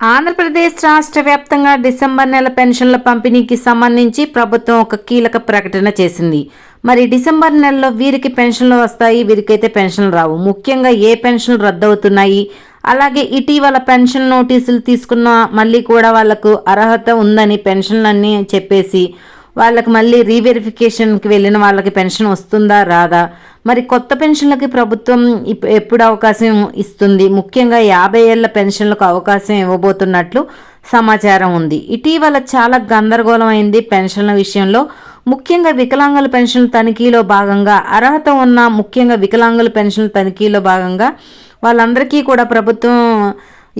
ఆంధ్రప్రదేశ్ రాష్ట్ర వ్యాప్తంగా డిసెంబర్ నెల పెన్షన్ల పంపిణీకి సంబంధించి ప్రభుత్వం ఒక కీలక ప్రకటన చేసింది. మరి డిసెంబర్ నెలలో వీరికి పెన్షన్లు వస్తాయి వీరికైతే పెన్షన్లు రావు. ముఖ్యంగా ఏ పెన్షన్లు రద్దవుతున్నాయి? అలాగే ఇటీవల పెన్షన్ నోటీసులు తీసుకున్న మళ్ళీ కూడా వాళ్ళకు అర్హత ఉందని పెన్షన్లన్నీ చెప్పేసి వాళ్ళకి మళ్ళీ రీవెరిఫికేషన్కి వెళ్ళిన వాళ్ళకి పెన్షన్ వస్తుందా రాదా? మరి కొత్త పెన్షన్లకి ప్రభుత్వం ఇప్- ఎప్పుడు అవకాశం ఇస్తుంది? ముఖ్యంగా యాభై ఏళ్ళ పెన్షన్లకు అవకాశం ఇవ్వబోతున్నట్లు సమాచారం ఉంది. ఇటీవల చాలా గందరగోళం అయింది పెన్షన్ల విషయంలో. ముఖ్యంగా వికలాంగుల పెన్షన్ తనిఖీలో భాగంగా అర్హత ఉన్న ముఖ్యంగా వికలాంగుల పెన్షన్ తనిఖీలో భాగంగా వాళ్ళందరికీ కూడా ప్రభుత్వం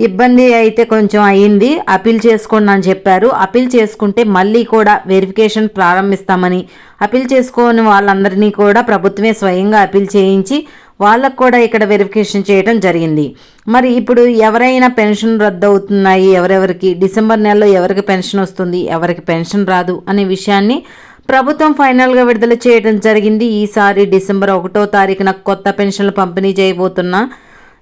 ఇబ్బంది అయితే కొంచెం అయ్యింది. అప్పీల్ చేసుకోండి అని చెప్పారు. అప్పీల్ చేసుకుంటే మళ్ళీ కూడా వెరిఫికేషన్ ప్రారంభిస్తామని అప్పీల్ చేసుకోని వాళ్ళందరినీ కూడా ప్రభుత్వమే స్వయంగా అప్పీల్ చేయించి వాళ్ళకు కూడా ఇక్కడ వెరిఫికేషన్ చేయడం జరిగింది. మరి ఇప్పుడు ఎవరైనా పెన్షన్ రద్దు అవుతున్నాయి ఎవరెవరికి డిసెంబర్ నెలలో ఎవరికి పెన్షన్ వస్తుంది ఎవరికి పెన్షన్ రాదు అనే విషయాన్ని ప్రభుత్వం ఫైనల్గా విడుదల చేయడం జరిగింది. ఈసారి డిసెంబర్ ఒకటో తారీఖున కొత్త పెన్షన్లు పంపిణీ చేయబోతున్నా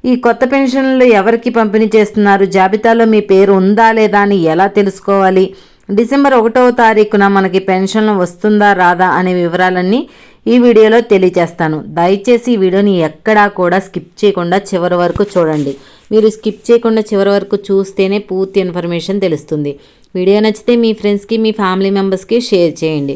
ఈ కొత్త పెన్షన్లు ఎవరికి పంపిణీ చేస్తున్నారు? జాబితాలో మీ పేరు ఉందా లేదా అని ఎలా తెలుసుకోవాలి? డిసెంబర్ ఒకటవ తారీఖున మనకి పెన్షన్ వస్తుందా రాదా అనే వివరాలన్నీ ఈ వీడియోలో తెలియజేస్తాను. దయచేసి ఈ వీడియోని ఎక్కడా కూడా స్కిప్ చేయకుండా చివరి వరకు చూడండి. మీరు స్కిప్ చేయకుండా చివరి వరకు చూస్తేనే పూర్తి ఇన్ఫర్మేషన్ తెలుస్తుంది. వీడియో నచ్చితే మీ ఫ్రెండ్స్కి మీ ఫ్యామిలీ మెంబర్స్కి షేర్ చేయండి.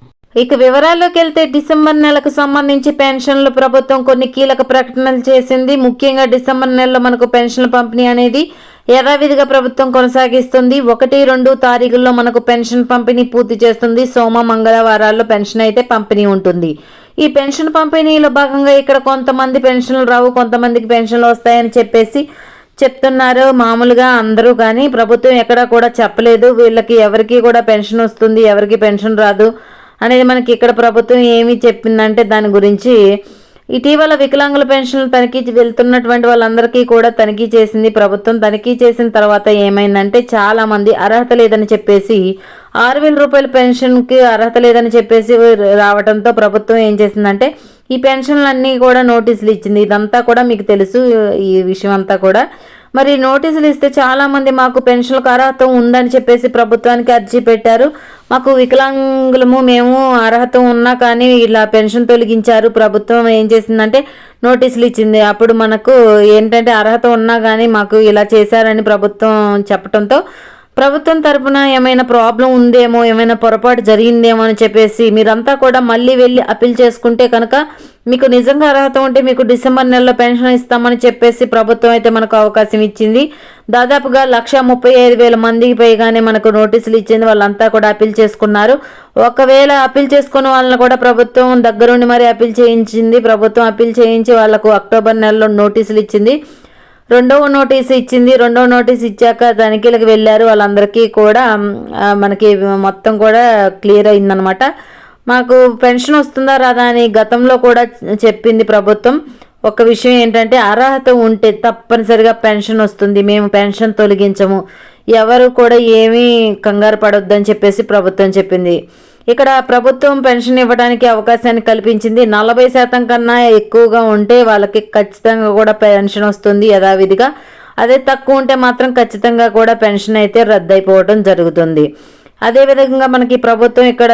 ఇక వివరాల్లోకి వెళ్తే డిసెంబర్ నెలకు సంబంధించి పెన్షన్లు ప్రభుత్వం కొన్ని కీలక ప్రకటనలు చేసింది. ముఖ్యంగా డిసెంబర్ నెలలో మనకు పెన్షన్ల పంపిణీ అనేది యథావిధిగా ప్రభుత్వం కొనసాగిస్తుంది. ఒకటి రెండు తారీఖుల్లో మనకు పెన్షన్ పంపిణీ పూర్తి చేస్తుంది. సోమ మంగళవారాల్లో పెన్షన్ అయితే పంపిణీ ఉంటుంది. ఈ పెన్షన్ పంపిణీలో భాగంగా ఇక్కడ కొంతమంది పెన్షన్లు రావు కొంతమందికి పెన్షన్లు వస్తాయని చెప్పేసి చెప్తున్నారు. మామూలుగా అందరూ కానీ ప్రభుత్వం ఎక్కడా కూడా చెప్పలేదు. వీళ్ళకి ఎవరికి కూడా పెన్షన్ వస్తుంది ఎవరికి పెన్షన్ రాదు. అనేది మనకి ఇక్కడ ప్రభుత్వం ఏమి చెప్పిందంటే దాని గురించి ఇటీవల వికలాంగుల పెన్షన్లు తనిఖీ వెళ్తున్నటువంటి వాళ్ళందరికీ కూడా తనిఖీ చేసింది ప్రభుత్వం. తనిఖీ చేసిన తర్వాత ఏమైందంటే చాలామంది అర్హత లేదని చెప్పేసి ఆరు వేల రూపాయల పెన్షన్కి అర్హత లేదని చెప్పేసి రావడంతో ప్రభుత్వం ఏం చేసిందంటే ఈ పెన్షన్లన్నీ కూడా నోటీసులు ఇచ్చింది ఇదంతా కూడా మీకు తెలుసు ఈ విషయం అంతా కూడా. మరి నోటీసులు ఇస్తే చాలామంది మాకు పెన్షన్లకు అర్హత ఉందని చెప్పేసి ప్రభుత్వానికి అర్జీ పెట్టారు. మాకు వికలాంగులము మేము అర్హత ఉన్నా కానీ ఇలా పెన్షన్ తొలగించారు. ప్రభుత్వం ఏం చేసిందంటే నోటీసులు ఇచ్చింది అప్పుడు మనకు ఏంటంటే అర్హత ఉన్నా కానీ మాకు ఇలా చేశారని ప్రభుత్వం చెప్పడంతో ప్రభుత్వం తరపున ఏమైనా ప్రాబ్లం ఉందేమో ఏమైనా పొరపాటు జరిగిందేమో అని చెప్పేసి మీరంతా కూడా మళ్ళీ వెళ్ళి అప్పీల్ చేసుకుంటే కనుక మీకు నిజంగా అర్హత ఉంటే మీకు డిసెంబర్ నెలలో పెన్షన్ ఇస్తామని చెప్పేసి ప్రభుత్వం అయితే మనకు అవకాశం ఇచ్చింది. దాదాపుగా లక్ష ముప్పై ఐదు వేల మందికి పైగానే మనకు నోటీసులు ఇచ్చింది వాళ్ళంతా కూడా అప్పీల్ చేసుకున్నారు. ఒకవేళ అప్పీల్ చేసుకున్న వాళ్ళని కూడా ప్రభుత్వం దగ్గరుండి మరి అప్పీల్ చేయించింది ప్రభుత్వం అప్పీల్ చేయించి వాళ్ళకు అక్టోబర్ నెలలో నోటీసులు ఇచ్చింది. రెండవ నోటీస్ ఇచ్చింది. రెండవ నోటీస్ ఇచ్చాక తనిఖీలకు వెళ్ళారు. వాళ్ళందరికీ కూడా మనకి మొత్తం కూడా క్లియర్ అయిందనమాట. మాకు పెన్షన్ వస్తుందా రాదా అని గతంలో కూడా చెప్పింది ప్రభుత్వం. ఒక విషయం ఏంటంటే అర్హత ఉంటే తప్పనిసరిగా పెన్షన్ వస్తుంది. మేము పెన్షన్ తొలగించము. ఎవరు కూడా ఏమీ కంగారు పడొద్దని చెప్పేసి ప్రభుత్వం చెప్పింది. ఇక్కడ ప్రభుత్వం పెన్షన్ ఇవ్వడానికి అవకాశాన్ని కల్పించింది. నలభై శాతం కన్నా ఎక్కువగా ఉంటే వాళ్ళకి ఖచ్చితంగా కూడా పెన్షన్ వస్తుంది యథావిధిగా. అదే తక్కువ ఉంటే మాత్రం ఖచ్చితంగా కూడా పెన్షన్ అయితే రద్దయిపోవడం జరుగుతుంది. అదేవిధంగా మనకి ప్రభుత్వం ఇక్కడ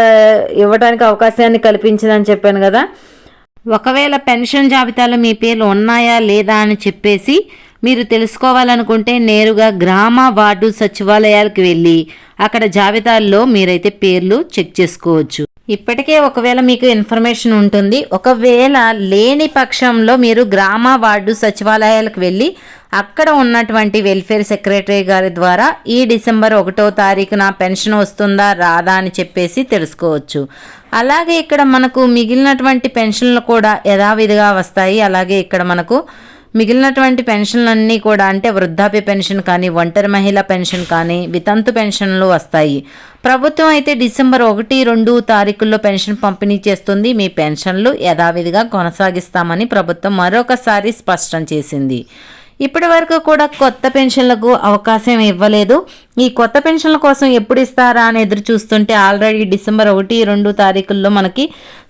ఇవ్వడానికి అవకాశాన్ని కల్పించిందని చెప్పాను కదా. ఒకవేళ పెన్షన్ జాబితాలో మీ పేర్లు ఉన్నాయా లేదా అని చెప్పేసి మీరు తెలుసుకోవాలనుకుంటే నేరుగా గ్రామ వార్డు సచివాలయాలకు వెళ్ళి అక్కడ జాబితాల్లో మీరైతే పేర్లు చెక్ చేసుకోవచ్చు. ఇప్పటికే ఒకవేళ మీకు ఇన్ఫర్మేషన్ ఉంటుంది ఒకవేళ లేని పక్షంలో మీరు గ్రామ వార్డు సచివాలయాలకు వెళ్ళి అక్కడ ఉన్నటువంటి వెల్ఫేర్ సెక్రటరీ గారి ద్వారా ఈ డిసెంబర్ ఒకటో తారీఖున పెన్షన్ వస్తుందా రాదా అని చెప్పేసి తెలుసుకోవచ్చు. అలాగే ఇక్కడ మనకు మిగిలినటువంటి పెన్షన్లు కూడా యథావిధిగా వస్తాయి. అలాగే ఇక్కడ మనకు మిగిలినటువంటి పెన్షన్లన్నీ కూడా అంటే వృద్ధాప్య పెన్షన్ కానీ ఒంటరి మహిళ పెన్షన్ కానీ వితంతు పెన్షన్లు వస్తాయి. ప్రభుత్వం అయితే డిసెంబర్ ఒకటి రెండు తారీఖుల్లో పెన్షన్ పంపిణీ చేస్తుంది. మీ పెన్షన్లు యథావిధిగా కొనసాగిస్తామని ప్రభుత్వం మరొకసారి స్పష్టం చేసింది. ఇప్పటి వరకు కూడా కొత్త పెన్షన్లకు అవకాశం ఇవ్వలేదు. ఈ కొత్త పెన్షన్ల కోసం ఎప్పుడు ఇస్తారా అని ఎదురు చూస్తుంటే ఆల్రెడీ డిసెంబర్ ఒకటి రెండు తారీఖుల్లో మనకి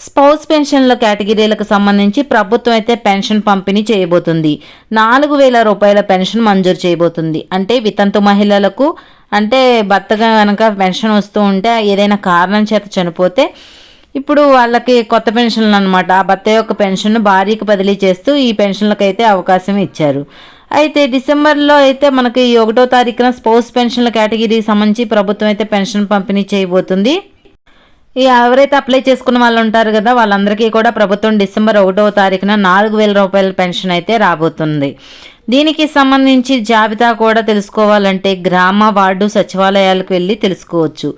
స్పౌస్ పెన్షన్ల కేటగిరీలకు సంబంధించి ప్రభుత్వం అయితే పెన్షన్ పంపిణీ చేయబోతుంది. నాలుగు వేల రూపాయల పెన్షన్ మంజూరు చేయబోతుంది. అంటే వితంతు మహిళలకు అంటే భర్తగా కనుక పెన్షన్ వస్తూ ఉంటే ఏదైనా కారణం చేత చనిపోతే ఇప్పుడు వాళ్ళకి కొత్త పెన్షన్లు అనమాట ఆ భర్త యొక్క పెన్షన్ను భార్యకు బదిలీ చేస్తూ ఈ పెన్షన్లకైతే అయితే అవకాశం ఇచ్చారు. అయితే డిసెంబర్లో అయితే మనకి ఈ ఒకటో తారీఖున స్పౌస్ పెన్షన్ల కేటగిరీకి సంబంధించి ప్రభుత్వం అయితే పెన్షన్ పంపిణీ చేయబోతుంది. ఈ ఎవరైతే అప్లై చేసుకున్న వాళ్ళు ఉంటారు కదా వాళ్ళందరికీ కూడా ప్రభుత్వం డిసెంబర్ ఒకటవ తారీఖున నాలుగు వేల రూపాయల పెన్షన్ అయితే రాబోతుంది. దీనికి సంబంధించి జాబితా కూడా తెలుసుకోవాలంటే గ్రామ వార్డు సచివాలయాలకు వెళ్ళి తెలుసుకోవచ్చు.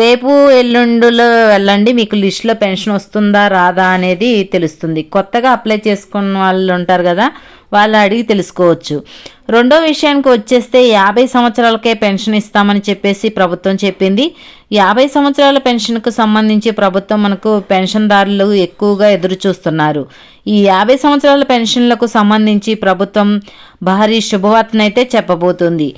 రేపు ఎల్లుండిలో వెళ్ళండి మీకు లిస్టులో పెన్షన్ వస్తుందా రాదా అనేది తెలుస్తుంది. కొత్తగా అప్లై చేసుకున్న వాళ్ళు ఉంటారు కదా వాళ్ళు అడిగి తెలుసుకోవచ్చు. రెండో విషయానికి వచ్చేస్తే యాభై సంవత్సరాలకే పెన్షన్ ఇస్తామని చెప్పేసి ప్రభుత్వం చెప్పింది. యాభై సంవత్సరాల పెన్షన్కు సంబంధించి ప్రభుత్వం మనకు పెన్షన్దారులు ఎక్కువగా ఎదురు చూస్తున్నారు ఈ యాభై సంవత్సరాల పెన్షన్లకు సంబంధించి ప్రభుత్వం భారీ శుభవార్తనైతే చెప్పబోతుంది.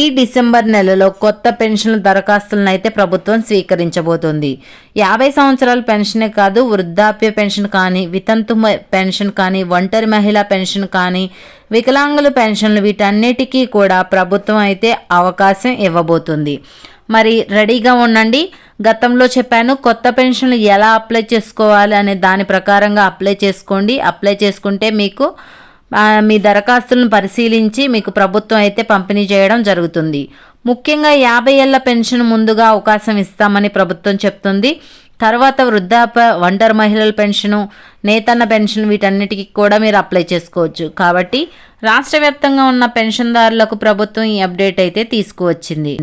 ఈ డిసెంబర్ నెలలో కొత్త పెన్షన్ దరఖాస్తులను అయితే ప్రభుత్వం స్వీకరించబోతుంది. యాభై సంవత్సరాల పెన్షనే కాదు వృద్ధాప్య పెన్షన్ కానీ వితంతు పెన్షన్ కానీ ఒంటరి మహిళా పెన్షన్ కానీ వికలాంగుల పెన్షన్లు వీటన్నిటికీ కూడా ప్రభుత్వం అయితే అవకాశం ఇవ్వబోతుంది. మరి రెడీగా ఉండండి. గతంలో చెప్పాను కొత్త పెన్షన్లు ఎలా అప్లై చేసుకోవాలి అనే దాని ప్రకారంగా అప్లై చేసుకోండి. అప్లై చేసుకుంటే మీకు మీ దరఖాస్తులను పరిశీలించి మీకు ప్రభుత్వం అయితే పంపిణీ చేయడం జరుగుతుంది. ముఖ్యంగా యాభై ఏళ్ళ పెన్షన్ ముందుగా అవకాశం ఇస్తామని ప్రభుత్వం చెప్తుంది. తర్వాత వృద్ధాప్య వండర్ మహిళల పెన్షను నేతన్న పెన్షన్ వీటన్నిటికీ కూడా మీరు అప్లై చేసుకోవచ్చు. కాబట్టి రాష్ట్ర వ్యాప్తంగా ఉన్న పెన్షన్దారులకు ప్రభుత్వం ఈ అప్డేట్ అయితే తీసుకువచ్చింది.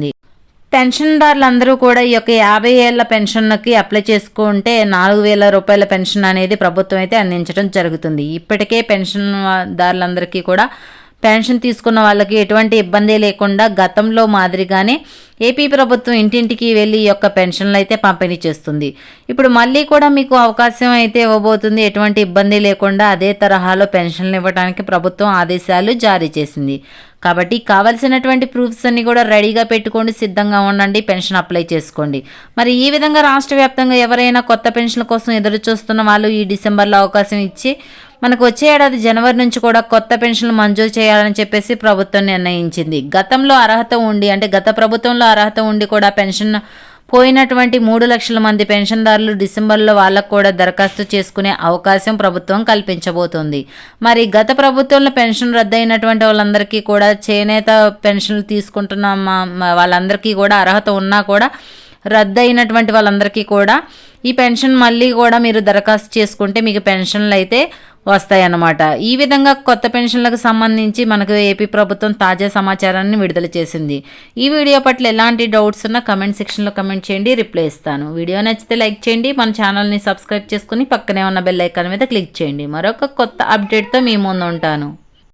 పెన్షన్దారులందరూ కూడా ఈ యొక్క యాభై ఏళ్ళ పెన్షన్కి అప్లై చేసుకుంటే నాలుగు వేల రూపాయల పెన్షన్ అనేది ప్రభుత్వం అయితే అందించడం జరుగుతుంది. ఇప్పటికే పెన్షన్ దారులందరికీ కూడా పెన్షన్ తీసుకున్న వాళ్ళకి ఎటువంటి ఇబ్బంది లేకుండా గతంలో మాదిరిగానే ఏపీ ప్రభుత్వం ఇంటింటికి వెళ్ళి ఈ యొక్క పెన్షన్లు అయితే పంపిణీ చేస్తుంది. ఇప్పుడు మళ్ళీ కూడా మీకు అవకాశం అయితే ఇవ్వబోతుంది. ఎటువంటి ఇబ్బంది లేకుండా అదే తరహాలో పెన్షన్లు ఇవ్వడానికి ప్రభుత్వం ఆదేశాలు జారీ చేసింది. కాబట్టి కావలసినటువంటి ప్రూఫ్స్ అన్ని కూడా రెడీగా పెట్టుకోండి సిద్ధంగా ఉండండి పెన్షన్ అప్లై చేసుకోండి. మరి ఈ విధంగా రాష్ట్ర వ్యాప్తంగా ఎవరైనా కొత్త పెన్షన్ల కోసం ఎదురు చూస్తున్న వాళ్ళు ఈ డిసెంబర్లో అవకాశం ఇచ్చి మనకు వచ్చే ఏడాది జనవరి నుంచి కూడా కొత్త పెన్షన్లు మంజూరు చేయాలని చెప్పేసి ప్రభుత్వం నిర్ణయించింది. గతంలో అర్హత ఉండి అంటే గత ప్రభుత్వంలో అర్హత ఉండి కూడా పెన్షన్ పోయినటువంటి మూడు లక్షల మంది పెన్షన్దారులు డిసెంబర్లో వాళ్ళకు కూడా దరఖాస్తు చేసుకునే అవకాశం ప్రభుత్వం కల్పించబోతోంది. మరి గత ప్రభుత్వంలో పెన్షన్ రద్దయినటువంటి వాళ్ళందరికీ కూడా చేనేత పెన్షన్లు తీసుకుంటున్న మా- వాళ్ళందరికీ కూడా అర్హత ఉన్నా కూడా రద్దయినటువంటి వాళ్ళందరికీ కూడా ఈ పెన్షన్ మళ్ళీ కూడా మీరు దరఖాస్తు చేసుకుంటే మీకు పెన్షన్లు అయితే వస్తాయి అన్నమాట ఈ విధంగా కొత్త పెన్షన్లకు సంబంధించి మనకు ఏపీ ప్రభుత్వం తాజా సమాచారాన్ని విడుదల చేసింది. ఈ వీడియో పట్ల ఎలాంటి డౌట్స్ ఉన్నా కమెంట్ సెక్షన్లో కమెంట్ చేయండి రిప్లై ఇస్తాను. వీడియో నచ్చితే లైక్ చేయండి మన ఛానల్ని సబ్స్క్రైబ్ చేసుకుని పక్కనే ఉన్న బెల్ ఐకాన్ మీద క్లిక్ చేయండి. మరొక కొత్త అప్డేట్తో మీ ముందు ఉంటాను.